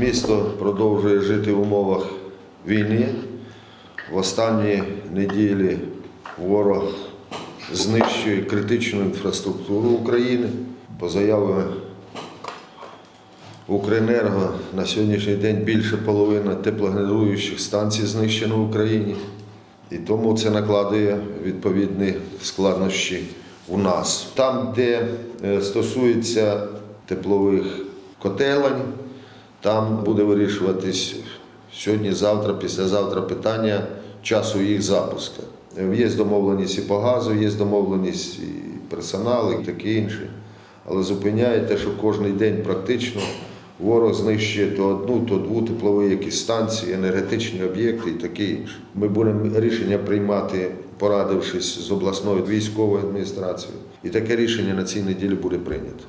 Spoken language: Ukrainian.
Місто продовжує жити в умовах війни. В останні неділі ворог знищує критичну інфраструктуру України. По заяві Укренерго на сьогоднішній день більше половини теплогенеруючих станцій знищено в Україні. І тому це накладує відповідні складнощі у нас. Там, де е, стосується теплових котелень, там буде вирішуватись сьогодні, завтра, післязавтра питання часу їх запуску. Е, Є домовленість і по газу, є домовленість і персонал, і таке інше. Але зупиняє те, що кожен день практично ворог знищує то одну, то дву теплові якісь станції, енергетичні об'єкти і таке інше. Ми будемо рішення приймати, порадившись з обласною військовою адміністрацією. І таке рішення на цій неділі буде прийнято.